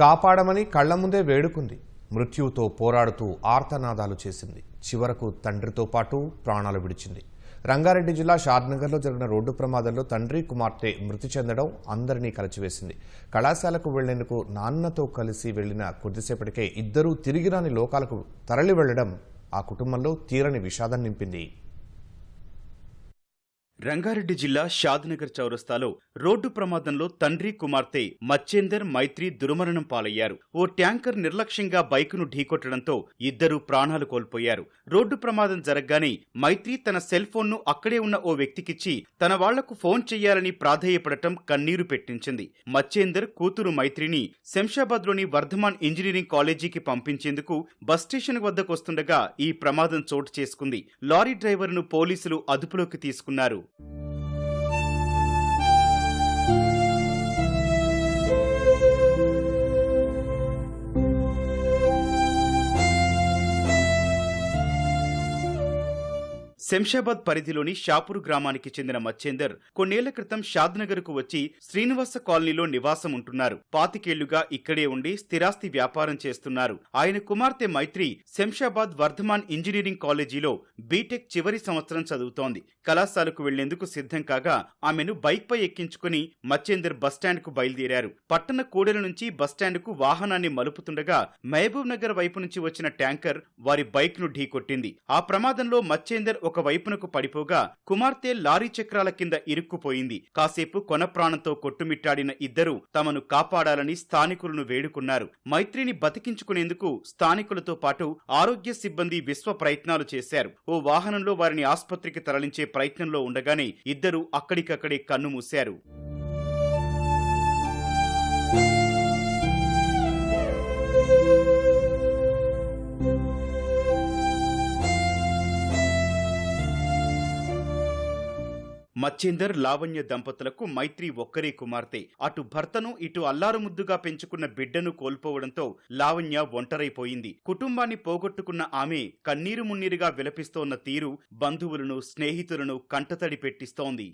కాపాడమని కళ్ళ ముందే వేడుకుంది. మృత్యువుతో పోరాడుతూ ఆర్తనాదాలు చేసింది. చివరకు తండ్రితో పాటు ప్రాణాలు విడిచింది. రంగారెడ్డి జిల్లా షాద్నగర్లో జరిగిన రోడ్డు ప్రమాదంలో తండ్రి కుమార్తె మృతి చెందడం అందరినీ కలిచివేసింది. కళాశాలకు వెళ్ళేందుకు నాన్నతో కలిసి వెళ్ళిన కొద్దిసేపటికే ఇద్దరూ తిరిగి రాని లోకాలకు తరలి వెళ్ళడం ఆ కుటుంబంలో తీరని విషాదం నింపింది. రంగారెడ్డి జిల్లా షాద్నగర్ చౌరస్తాలో రోడ్డు ప్రమాదంలో తండ్రి కుమార్తె మచ్చేందర్ మైత్రి దుర్మరణం పాలయ్యారు. ఓ ట్యాంకర్ నిర్లక్ష్యంగా బైకును ఢీకొట్టడంతో ఇద్దరు ప్రాణాలు కోల్పోయారు. రోడ్డు ప్రమాదం జరగగానే మైత్రి తన సెల్ ఫోన్ను అక్కడే ఉన్న ఓ వ్యక్తికిచ్చి తన వాళ్ళకు ఫోన్ చెయ్యాలని ప్రాధేయపడటం కన్నీరు పెట్టించింది. మచ్చేందర్ కూతురు మైత్రిని శంషాబాద్లోని వర్ధమాన్ ఇంజనీరింగ్ కాలేజీకి పంపించేందుకు బస్ స్టేషన్ వద్దకు వస్తుండగా ఈ ప్రమాదం చోటు చేసుకుంది. లారీ డ్రైవర్ను పోలీసులు అదుపులోకి తీసుకున్నారు. శంషాబాద్ పరిధిలోని షాపూర్ గ్రామానికి చెందిన మచ్చేందర్ కొన్నేళ్ళ క్రితం షాద్నగర్కు వచ్చి శ్రీనివాస కాలనీలో నివాసం ఉంటున్నారు పాతికేళ్ళుగా ఇక్కడే ఉండి స్థిరాస్తి వ్యాపారం చేస్తున్నారు. ఆయన కుమార్తె మైత్రి శంషాబాద్ వర్ధమాన్ ఇంజనీరింగ్ కాలేజీలో బీటెక్ చివరి సంవత్సరం చదువుతోంది. కళాశాలకు వెళ్ళేందుకు సిద్ధం కాగా ఆమెను బైక్పై ఎక్కించుకుని మచ్చేందర్ బస్టాండ్కు బయలుదేరారు. పట్టణ కూడల నుంచి బస్టాండ్కు వాహనాన్ని మలుపుతుండగా మహబూబ్ నగర్ వైపు నుంచి వచ్చిన ట్యాంకర్ వారి బైక్ను ఢీకొట్టింది. ఆ ప్రమాదంలో మచ్చేందర్ ఒక వైపునకు పడిపోగా కుమార్తె లారీ చక్రాల కింద ఇరుక్కుపోయింది. కాసేపు కొన ప్రాణంతో కొట్టుమిట్టాడిన ఇద్దరు తమను కాపాడాలని స్థానికులను వేడుకున్నారు. మైత్రిని బతికించుకునేందుకు స్థానికులతో పాటు ఆరోగ్య సిబ్బంది విశ్వ ప్రయత్నాలు చేశారు. ఓ వాహనంలో వారిని ఆసుపత్రికి తరలించే ప్రయత్నంలో ఉండగానే ఇద్దరు అక్కడికక్కడే కన్నుమూశారు మచ్చేందర్ లావణ్య దంపతులకు మైత్రి ఒక్కరే కుమార్తె. అటు భర్తను ఇటు అల్లారు ముద్దుగా పెంచుకున్న బిడ్డను కోల్పోవడంతో లావణ్య ఒంటరైపోయింది. కుటుంబాన్ని పోగొట్టుకున్న ఆమె కన్నీరు మున్నీరుగా విలపిస్తోన్న తీరు బంధువులను స్నేహితులను కంటతడి పెట్టిస్తోంది.